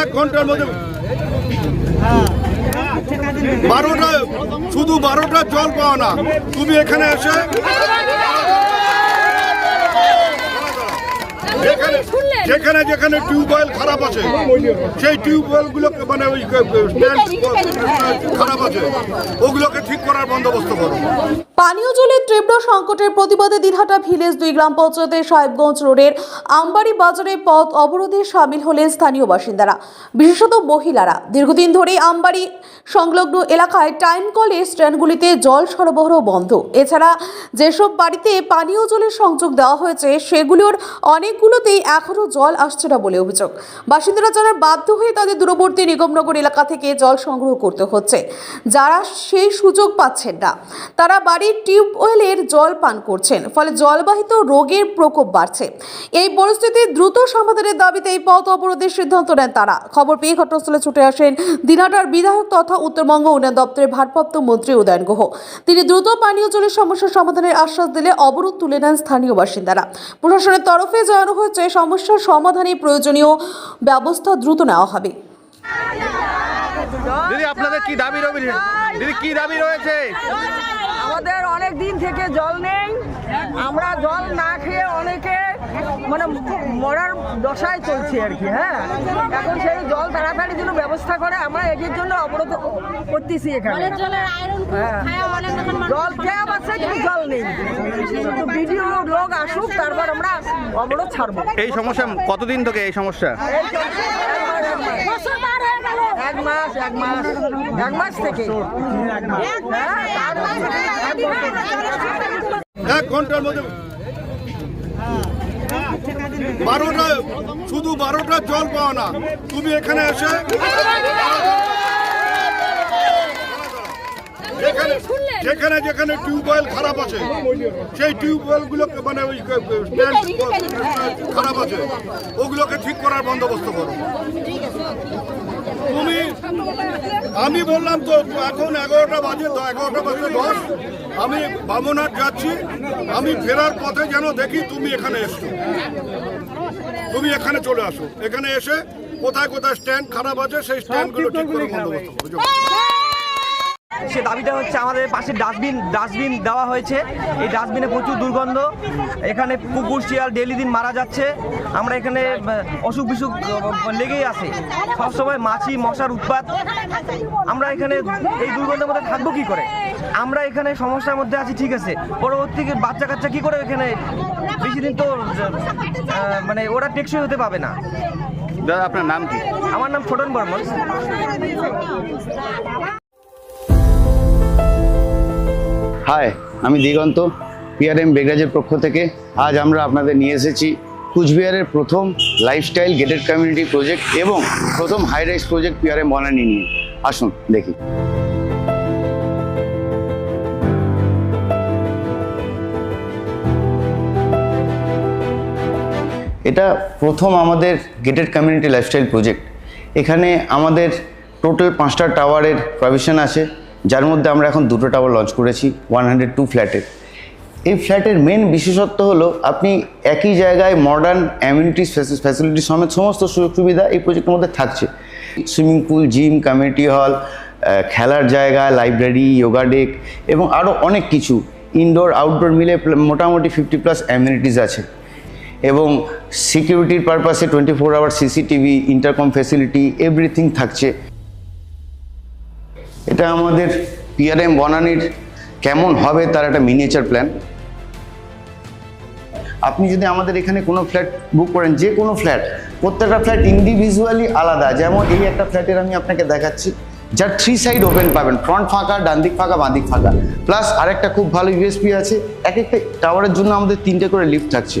এক ঘণ্টার মধ্যে বারোটা শুধু বারোটা জল পাওয়া না। তুমি এখানে এসে যেখানে যেখানে টিউবওয়েল খারাপ আছে। সেই টিউবওয়েল গুলোকে মানে ওই খারাপ আছে। ওগুলোকে ঠিক করার বন্দোবস্ত করো। পানীয় জলের তীব্র সংকটের প্রতিবাদে দিনহাটা ভিলেজ দুই গ্রাম পঞ্চায়েতের সাহেবগঞ্জ রোডের আমবাড়ি বাজারে পথ অবরোধে সামিল হলেন স্থানীয় বাসিন্দারা বিশেষত মহিলারা। দীর্ঘদিন ধরে আমবাড়ি সংলগ্ন এলাকায় টাইম কলের স্ট্যান্ডগুলিতে জল সরবরাহ বন্ধ। এছাড়া যেসব বাড়িতে পানীয় জলের সংযোগ দেওয়া হয়েছে সেগুলোর অনেকগুলোতেই এখনও জল আসছে না বলে অভিযোগ। বাসিন্দারা জানার বাধ্য হয়ে তাদের দূরবর্তী নিগমনগর এলাকা থেকে জল সংগ্রহ করতে হচ্ছে। যারা সেই সুযোগ পাচ্ছেন না, তারা বাড়ির টিউবওয়েলের জল পান করছেন, ফলে জলবাহিত রোগের প্রকোপ বাড়ছে। এই পরিস্থিতি দ্রুত সমাধানের দাবিতে এই পথ অবরোধের সিদ্ধান্ত নেন তারা। খবর পেয়ে ঘটনাস্থলে ছুটে আসেন দিনহাটার বিধায়ক তথা উত্তরবঙ্গ উন্নয়ন দপ্তরের ভারপ্রাপ্ত মন্ত্রী উদয়ন গুহ। তিনি দ্রুত পানীয় জলের সমস্যা সমাধানের আশ্বাস দিলে অবরোধ তুলে নেন স্থানীয় বাসিন্দারা। প্রশাসনের তরফে জানানো হয়েছে সমস্যার সমাধানে প্রয়োজনীয়। ব্যবস্থা দ্রুত নেওয়া হবে। দিদি আপনাদের কি দাবি রয়েছে দিদি কি দাবি রয়েছে? আমাদের অনেক দিন থেকে জল নেই। আমরা জল না খেয়ে অনেকে মানে মরার দশায় চলছি আর কি হ্যাঁ? এখন সেই জল তাড়াতাড়ি যেন ব্যবস্থা করে আমরা এটির জন্য অবরোধ করতেছি এখানে। হ্যাঁ। জল ট্যাপ আছে কিন্তু জল নেই। ভিডিও লোক আসুক তারপর আমরা অবরোধ ছাড়বো। এই সমস্যা কতদিন থেকে এই সমস্যা? এক মাস এক মাস এক মাস থেকে। তার মাঝে এক বছর। এক ঘণ্টার মধ্যে। বারোটা শুধু বারোটা জল পাওয়া না। তুমি এখানে এসে যেখানে যেখানে যেখানে টিউবওয়েল খারাপ আছে সেই টিউবওয়েল গুলোকে মানে ওই খারাপ আছে। ওগুলোকে ঠিক করার বন্দোবস্ত করো। তুমি আমি বললাম তো এখন এগারোটা বাজে তো এগারোটা বাজে দশ। আমি বামনাট যাচ্ছি। আমি ফেরার পথে যেন দেখি তুমি এখানে এসছো। তুমি এখানে চলে আসো। এখানে এসে কোথায় কোথায় স্ট্যান্ড খারাপ আছে সেই স্ট্যান্ডগুলো ঠিক করে বন্দোবস্ত করো। সে দাবিটা হচ্ছে আমাদের পাশে ডাস্টবিন ডাস্টবিন দেওয়া হয়েছে। এই ডাস্টবিনে প্রচুর দুর্গন্ধ। এখানে কুকুর শিয়াল ডেলি দিন মারা যাচ্ছে। আমরা এখানে অসুখ বিসুখ লেগেই আছে। সবসময় মাছি মশার উৎপাত। আমরা এখানে এই দুর্গন্ধের মধ্যে থাকব কী করে? আমরা এখানে সমস্যার মধ্যে আছি ঠিক আছে। পরবর্তী বাচ্চা কাচ্চা কী করে এখানে? বেশি দিন তো মানে ওরা টেকসই হতে পাবে না। দাদা আপনার নাম কি? আমার নাম ছোটন বর্মন। হাই আমি দিগন্ত পিআরএম বেগরাজের পক্ষ থেকে। আজ আমরা আপনাদের নিয়ে এসেছি কুচবিহারের প্রথম লাইফস্টাইল গেটেড কমিউনিটি প্রজেক্ট এবং প্রথম high rise project PRM Banani নিয়ে। আসুন, দেখি। এটা প্রথম আমাদের গেটেড কমিউনিটি লাইফস্টাইল প্রজেক্ট এখানে আমাদের টোটাল পাঁচটা টাওয়ারের প্রভিশন আছে। যার মধ্যে আমরা এখন দুটো টাওয়ার লঞ্চ করেছি ওয়ান হান্ড্রেড টু ফ্ল্যাটের এই ফ্ল্যাটের মেন বিশেষত্ব হলো, আপনি একই জায়গায় মডার্ন অ্যামিউনিটিস ফ্যাসিলিটি সমেত সমস্ত সুযোগ সুবিধা এই প্রজেক্টের মধ্যে থাকছে। Swimming pool gym community hall খেলার জায়গা লাইব্রেরি যোগা ডেক এবং আরও অনেক কিছু। ইনডোর আউটডোর মিলে মোটামুটি ফিফটি প্লাস অ্যামিউনিটিস আছে। এবং সিকিউরিটির পারপাসে twenty four hour CCTV intercom facility everything থাকছে। এটা আমাদের পিআরএম বনানির কেমন হবে তার একটা মিনিয়েচার প্ল্যান আপনি যদি আমাদের এখানে কোনো ফ্ল্যাট বুক করেন, যে কোনো ফ্ল্যাট প্রত্যেকটা ফ্ল্যাট ইন্ডিভিজুয়ালি আলাদা। যেমন এই একটা ফ্ল্যাটের আমি আপনাকে দেখাচ্ছি, যার থ্রি সাইড ওপেন পাবেন ফ্রন্ট ফাঁকা ডান দিক ফাঁকা বাঁ দিক ফাঁকা। প্লাস আরেকটা খুব ভালো ইউএসপি আছে, এক একটা টাওয়ারের জন্য আমাদের তিনটে করে লিফট থাকছে।